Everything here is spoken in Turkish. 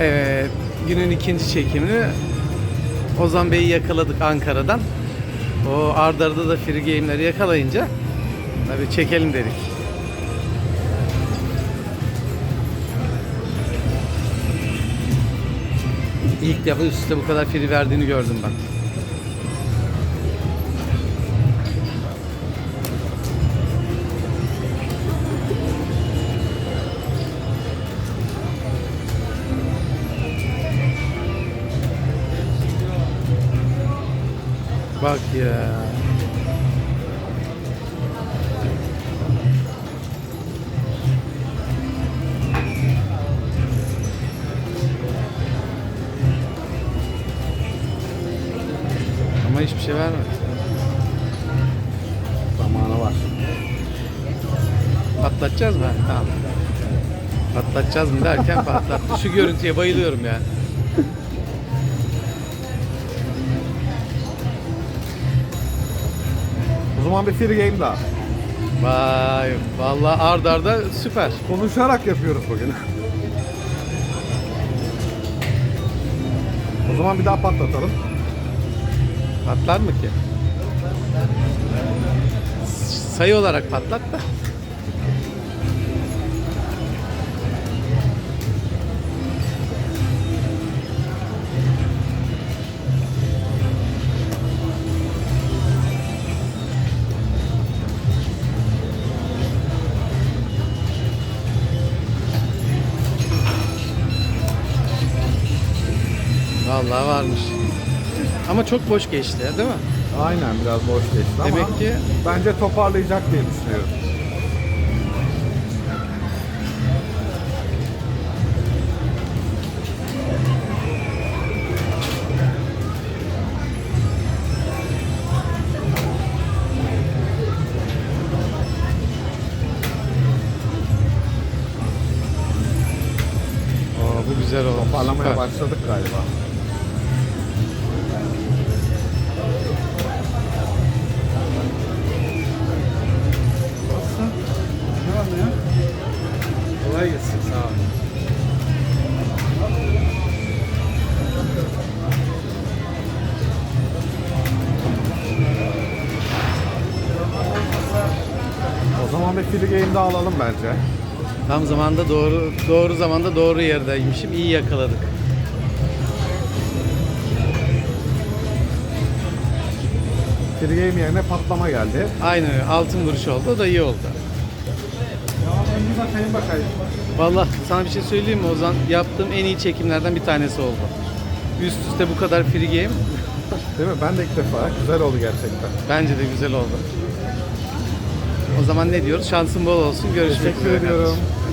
Evet, günün ikinci çekimini Ozan Bey'i yakaladık Ankara'dan. O ardarda arda da free game'leri yakalayınca tabii çekelim dedik. İlk defa üst üste bu kadar free verdiğini gördüm ben. Bak ya. Ama hiçbir şey vermedi. Zamanı var. Patlatacağız mı? Tamam. Patlatacağız mı derken patlattı. Şu görüntüye bayılıyorum ya. O zaman bir free game daha. Vay vallahi ard arda süper. Konuşarak yapıyoruz bugün. O zaman bir daha patlatalım. Patlar mı ki? Sayı olarak patlat da. Vallahi varmış. Ama çok boş geçti değil mi? Aynen biraz boş geçti ama Demek ki- bence toparlayacak diye düşünüyorum. Bu güzel oldu. Toparlamaya Süper. başladık galiba. Free game daha alalım bence. Tam zamanda doğru doğru zamanda doğru yerdeymişim. İyi yakaladık. Free game yerine patlama geldi. Aynen öyle. Altın vuruş oldu. O da iyi oldu. Bir bakayım bakayım. Vallahi sana bir şey söyleyeyim mi Ozan? Yaptığım en iyi çekimlerden bir tanesi oldu. Üst üste bu kadar free game Değil mi? Ben de ilk defa. Güzel oldu gerçekten. bence de güzel oldu. O zaman ne diyoruz? Şansın bol olsun. Görüşmek Teşekkür üzere. ediyorum. kardeşim.